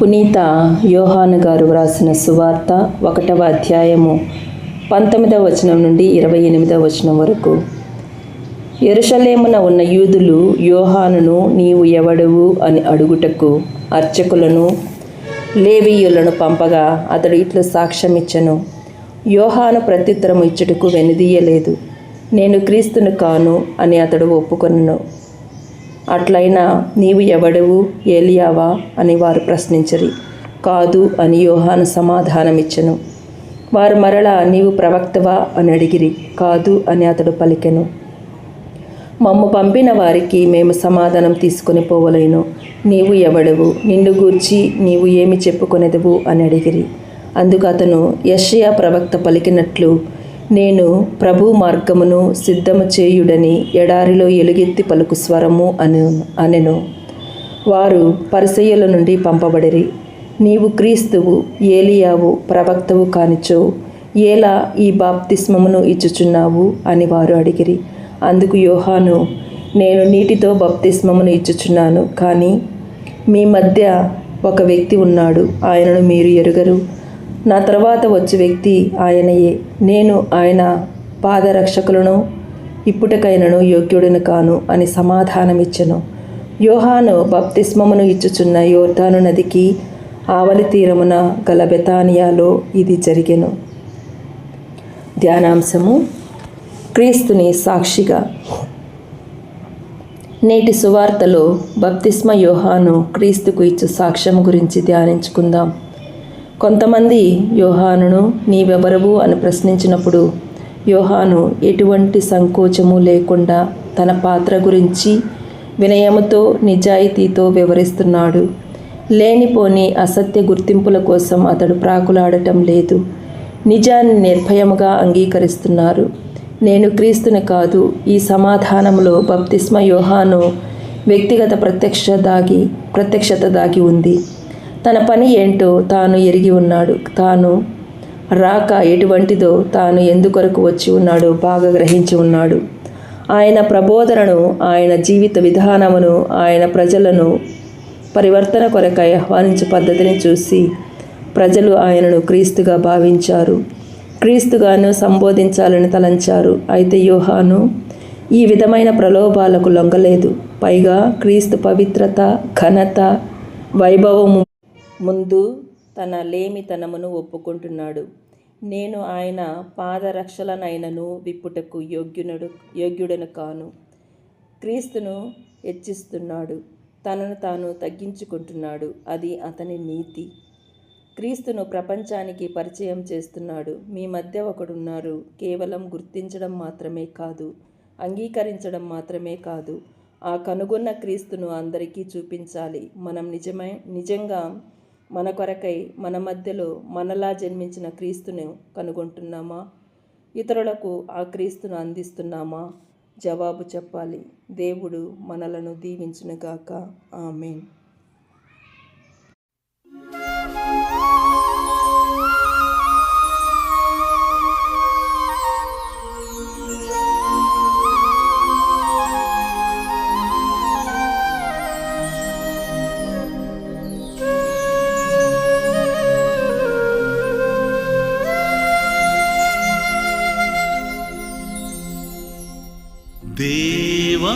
పునీత యోహాను గారు వ్రాసిన సువార్త ఒకటవ అధ్యాయము పంతొమ్మిదవ వచనం నుండి ఇరవై ఎనిమిదవ వచనం వరకు. ఎరుషలేమున ఉన్న యూదులు యోహానును నీవు ఎవడవు అని అడుగుటకు అర్చకులను లేవీయులను పంపగా అతడు ఇట్లు సాక్ష్యమిచ్చను యోహాను ప్రత్యుత్తరం ఇచ్చుటకు వెనుదీయలేదు. నేను క్రీస్తును కాను అని అతడు ఒప్పుకొనను. అట్లయినా నీవు ఎవడవు? ఏలియావా? అని వారు ప్రశ్నించరి. కాదు అని యోహాను సమాధానమిచ్చను. వారు మరలా నీవు ప్రవక్తవా? అని అడిగిరి. కాదు అని అతడు పలికెను. మమ్ము పంపిన వారికి మేము సమాధానం తీసుకొని పోవలేను. నీవు ఎవడవు? నిన్ను గూర్చి నీవు ఏమి చెప్పుకొనేదవు? అని అడిగిరి. అందుకు అతను యషయా ప్రవక్త పలికినట్లు నేను ప్రభు మార్గమును సిద్ధము చేయుడని ఎడారిలో ఎలుగెత్తి పలుకు స్వరము అను అనెను. వారు పరిసయ్యుల నుండి పంపబడిరి. నీవు క్రీస్తువు ఏలియావు ప్రవక్తవు కానిచో ఏలా ఈ బాప్తిస్మమును ఇచ్చుచున్నావు అని వారు అడిగిరి. అందుకు యోహాను నేను నీటితో బప్తిస్మమును ఇచ్చుచున్నాను కానీ మీ మధ్య ఒక వ్యక్తి ఉన్నాడు ఆయనను మీరు ఎరుగరు. నా తర్వాత వచ్చే వ్యక్తి ఆయనయే. నేను ఆయన పాదరక్షకులను ఇప్పుటకైనను యోగ్యుడిని కాను అని సమాధానమిచ్చను. యోహాను బప్తిస్మమును ఇచ్చుచున్న యోర్ధాను నదికి ఆవలి తీరమున గల బెతానియాలో ఇది జరిగెను. ధ్యానాంశము. క్రీస్తుని సాక్షిగా. నేటి సువార్తలో బప్తిస్మ యోహాను క్రీస్తుకు ఇచ్చు సాక్ష్యం గురించి ధ్యానించుకుందాం. కొంతమంది యోహానును నీవెవరవు? అని ప్రశ్నించినప్పుడు యోహాను ఎటువంటి సంకోచము లేకుండా తన పాత్ర గురించి వినయముతో నిజాయితీతో వివరిస్తున్నాడు. లేనిపోని అసత్య గుర్తింపుల కోసం అతడు ప్రాకులాడటం లేదు. నిజాన్ని నిర్భయముగా అంగీకరిస్తున్నారు. నేను క్రీస్తుని కాదు. ఈ సమాధానంలో బప్తిస్మ యోహాను వ్యక్తిగత ప్రత్యక్ష దాగి ప్రత్యక్షత దాగి ఉంది. తన పని ఏంటో తాను ఎరిగి ఉన్నాడు. తాను రాక ఎటువంటిదో తాను ఎందుకొరకు వచ్చి ఉన్నాడో బాగా గ్రహించి ఉన్నాడు. ఆయన ప్రబోధనను ఆయన జీవిత విధానమును ఆయన ప్రజలను పరివర్తన కొరకై ఆహ్వానించే పద్ధతిని చూసి ప్రజలు ఆయనను క్రీస్తుగా భావించారు. క్రీస్తుగాను సంబోధించాలని తలంచారు. అయితే యోహాను ఈ విధమైన ప్రలోభాలకు లొంగలేదు. పైగా క్రీస్తు పవిత్రత ఘనత వైభవము ముందు తన లేమితనమును ఒప్పుకుంటున్నాడు. నేను ఆయన పాదరక్షలనైనను విప్పుటకు యోగ్యునడు యోగ్యుడను కాను. క్రీస్తును హెచ్చిస్తున్నాడు. తనను తాను తగ్గించుకుంటున్నాడు. అది అతని నీతి. క్రీస్తును ప్రపంచానికి పరిచయం చేస్తున్నాడు. మీ మధ్య ఒకడున్నారు. కేవలం గుర్తించడం మాత్రమే కాదు. అంగీకరించడం మాత్రమే కాదు. ఆ కనుగొన్న క్రీస్తును అందరికీ చూపించాలి. మనం నిజమై నిజంగా మన కొరకై మన మధ్యలో మనలా జన్మించిన క్రీస్తును కనుగొంటున్నామా? ఇతరులకు ఆ క్రీస్తును అందిస్తున్నామా? జవాబు చెప్పాలి. దేవుడు మనలను దీవించునుగాక. ఆమెన్. देवा